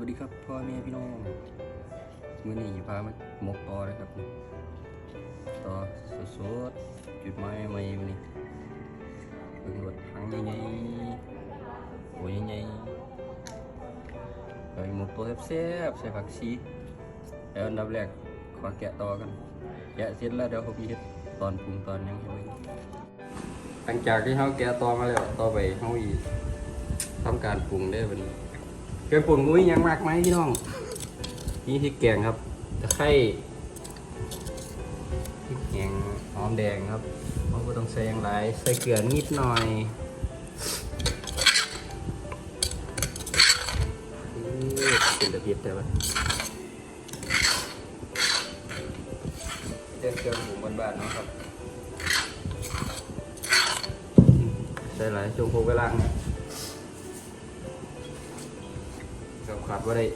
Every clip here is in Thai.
วัสดีครับพ่อแม่พี่น้องมื้อนี้พามาหมกต่อเลยครับต่อสดๆจุดไม้ใหม่ๆมื้อนี้เบิ่งรถถังใหญ่ๆโอ้ยใหญ่ๆไปหมกตัวแซ่บๆใส่ผักชีแล้วอันดับแรกขอแกะต่อกันแกะเสร็จแล้วเดี๋ยวผมจะเฮ็ดตอนปรุงตอนยังให้เบิ่งหลังจากที่เฮาแกะต่อมาแล้วต่อไปเฮาอีกทำการปรุงได้อบัดนี้ เครื่องปรุงอุ้ยยังมากไหมพี่น้อง นี่พริกแกงครับตะไคร้พริกแกงหอมแดงครับเพราะว่าต้องใส่อย่างไรใส่เกลือนิดหน่อยเป็นตะเพียดแต่ว่าเจ้าเครื่องปรุงบ้านๆเนาะครับ ใส่หลายช่วงโคกเวลาเกับขาดว่าได้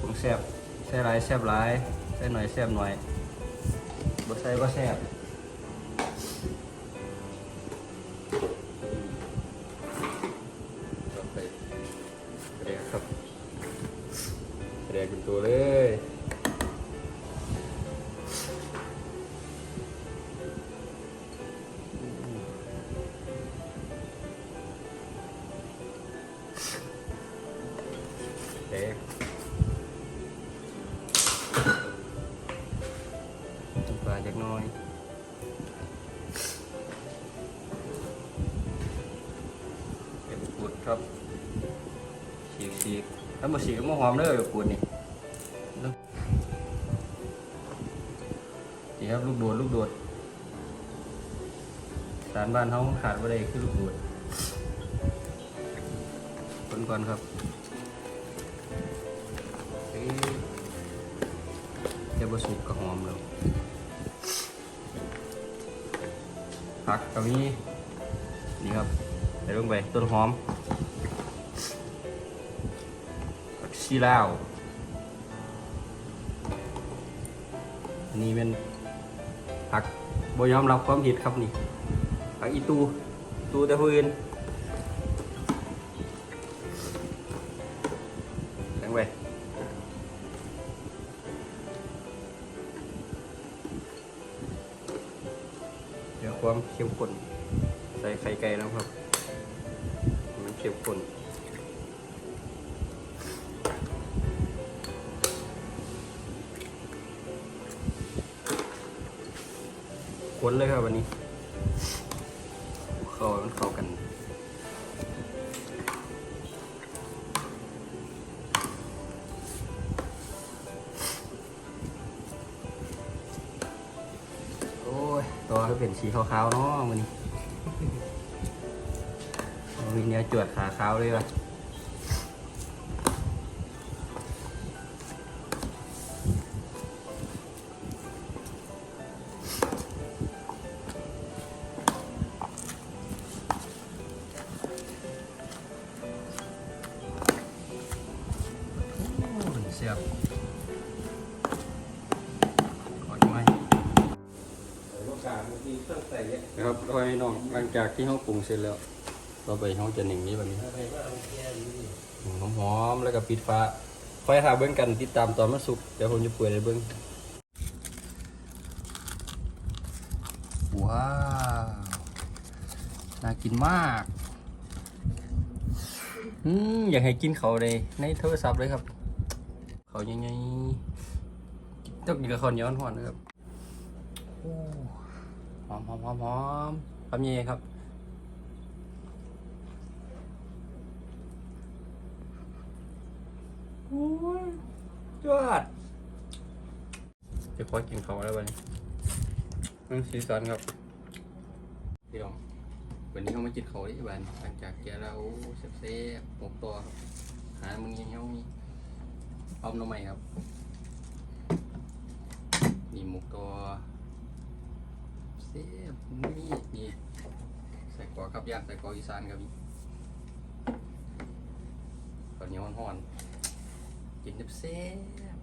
ผมแซ่บแซ่หลายแซ่บหลายใส่หน่อยแซ่บหน่อยบ่ใส่บ่แซ่บไปกระเดียครับเรียเป็นตัวเลย จักน้อยเป็นปูดครับฉีกฉีกถ้ามาฉีกก็มาหอมเลยปูดนี่ดูนี่ครับลูกโดดลูกโดดสารบ้านเขาขาดว่าได้คือลูกโดดคนก่อนครับเอ๊ะจะผสมกับหอมแล้ว ผักก็มีนี่ครับใส่ลงไปต้นหอมผักชีลาวนี่เป็นผักบยอมรับความผิดครับนี่ผักอีตูตูแต่ผู้อื่นใส่ลงไป ความเข้มข้นใส่ไข่ไก่แล้วครับ มันเข้มข้นคนเลยครับวันนี้ เข้ามันเข้ากัน เป็นสีขาวๆเนาะมันนี้มีเนื้อจวดขาขาวเลยว่ะเสียบ อาไว้น้องหลังจากที่เขาปรุงเสร็จแล้วต่อไปเขาจะหนึ่งนี้แบบนี้หอมหอมๆแล้วก็ปิดฟ้าคอยหาเบิ้งกันติดตามตอนมันสุกเดี๋ยวผมจะเปิดให้เบิ้งว้าวน่ากินมากอืมอยากให้กินเขาเลยในโทรศัพท์เลยครับ เขายังไงต้องกินกับข้าวเหนียวหอนนะครับ หอมหอมหอมหอมคำเย่ครับโอ้ยยอดจะขอกินเขาแล้ววันนี้มันสีสันครับพี่น้องวันนี้เขามากินเขาที่บ้านหลังจากแกเราเซฟเซฟหมกตัวครับหามึงยังเงี้ยมีอ้อมน้ำใหม่ครับนี่หมกตัว เสียบนี่นี่ใส่กรอกกับย่างใส่กออีสานกับนี่ตอนนี้ห่อนๆกินเสียบ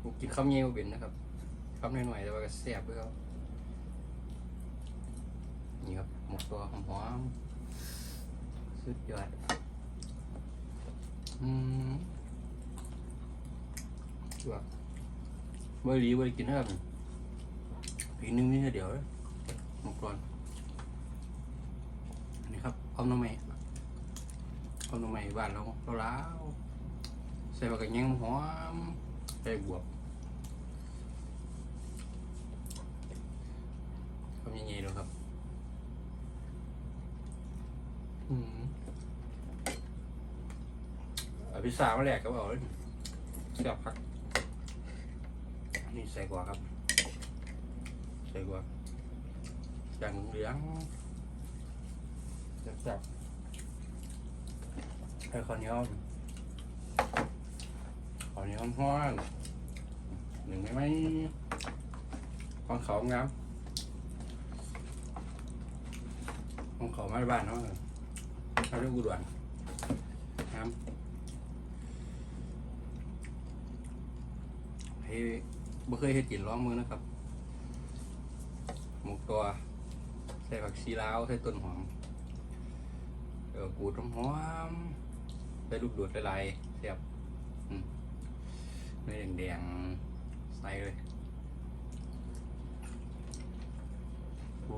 ผมกินข้าวเหนียวเป็นนะครับคำหน่อยๆแต่ว่าก็แซ่บด้วยครับนี่ครับหมกตัวหอมๆสุดยอดอืมว่า เมื่อรีไว้กินนะครับปีนึงนี่เดี๋ยวหมกก่อนนนี้ครับเอาหน้ำใหม่เอาหน้ำใหม่บ้านเราเราล้าวใส่ผักกระเทียมหอมใส่บวบทำยังไงแล้วครับอืมอาพิซซ่ามาแหลกก็เอาเลยเสียบผัก นี่ใส่กว่าครับ ใส่กว่าอย่างเหลืองจับๆให้ข้าวเหนียวข้าวเหนียวห้อนหนึ่งไหมไหมของเขางามของเขามาบ้านเนาะเขาเรียกอุดรงามให้ บ่เคยเห็ดกินร้องมือนะครับ หมกตัว ใส่ผักชีลาวใส่ต้นหอมเออกูดหอมใส่ลูกโดดหลายๆเสียบเนื้อแดงๆ ใส่เลยโอ้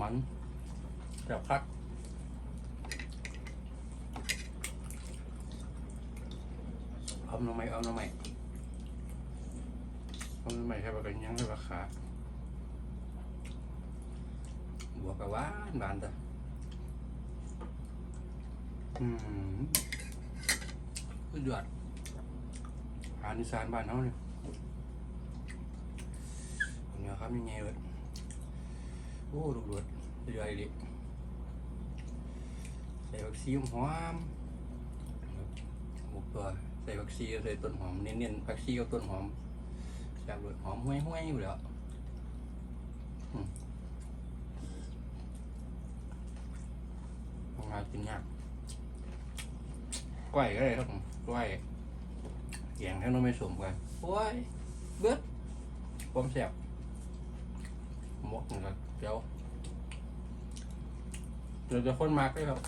มันจับพักเอาหน่อไม้เอาหน่อไม้ เอาหน่อไม้ใช่ปะกันยังใช่ปะขาบวกกับหวานบานจ้ะอืมสุดยอดอาหารอีสานบ้านเขาเนี่ยเนี่ยครับยังไงเลยโอ้ดูดวดสุดยอดเลยใส่ผักชีหอมหมกตัวใส่ผักชีใส่ต้นหอมเน้นๆผักชีกับต้นหอม แซ่บเลยหอมห้วยๆอยู่แล้วทำงานกินยากก้อยก็เลยครับผมก้อยแกงให้น้องไม่สมกันโอ้ยเบิดความแซ่บหมกเหมือนกันเดี๋ยวเดี๋ยวจะค้นมากเลยครับ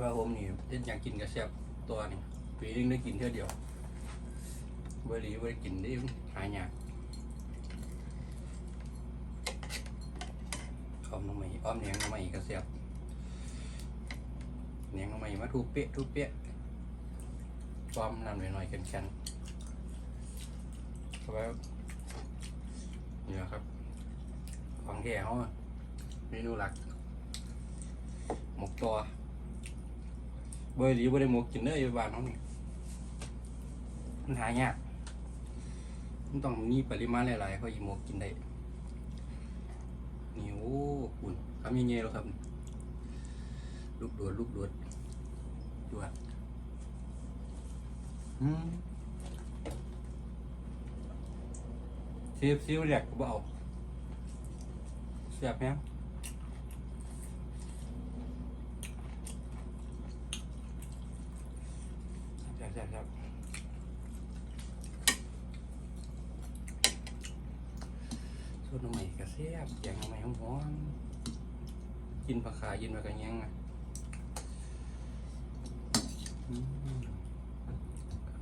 ว่าผมนี่เล่นอยากกินกระแซ่บตัวนี่ปีนึงได้กินเท่าเดียว บอร์รี่ไ่ได้กินได้หายากอ้อมน้องใหม่อ้อมเนียงน้องใหม่กระแซ่บเนียงเอามาอีกมาทุบเปียะทุบเปียะความนำหน่อยๆแข็งๆเข้าไปนี่นะครับของแท้เขาอเมนูหลัก หมกตัวเบอร์หรือบ่ได้หมกกินเนื้ออยู่บ้านเขานี่มันหายาก มันต้องมีปริมาณหลายๆเขาอีหมกินได้นี่โอ้คุณทำยังไงแล้วครับ ลูกโดดลูกโดดดวดอืมเสียบซิวแหลกก็บเอาเสียบไหมแซ่บแซ่บ แซ่บสูตรหน่อไม้กระเสียบแกงหน่อไม้หอมๆกินผักขายินผักกระเนียงอะ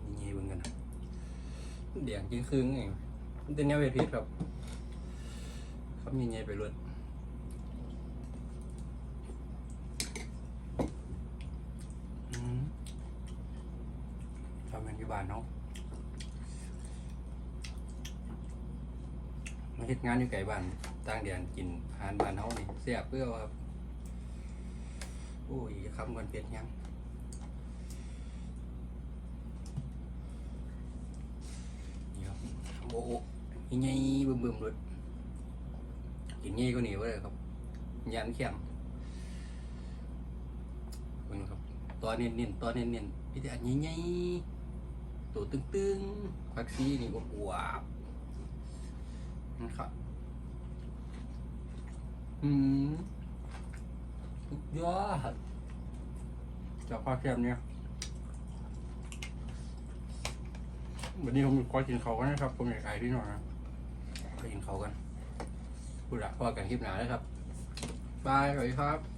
มีเงี้ยเบิ่งกันนะเดี๋ยวกินครึ่งเองมันเป็นแนวเวทีครับครับมีเงี้ยไปรวดทำงานอยู่บ้านเนาะ มาเฮ็ดงานอยู่ไกลบ้านต่างเดือนกินอาหารบ้านเฮานี่เสียบเพื่อว่าครับโอ้ยคำกันเปลี่ยนยังนี่ครับโอ้โหยังไงบึมบึมๆเลยกินง่ายก็หนีไว้เลยครับยันแข็งเบิ่งครับตัวเน้นๆตัวเน้นๆพี่แต่อันใหญ่ๆตัวตึงๆควักซีนี่ก็อวบ นะครับ อืมสุดยอดจากภาคแคบเนี่ยวันนี้ผมก็กินเขากันนะครับ ผมอยากไอที่หน่อยนะไปกินเขากันพูดละพอกันคลิปหนาเลยครับ บายสวัสดีครับ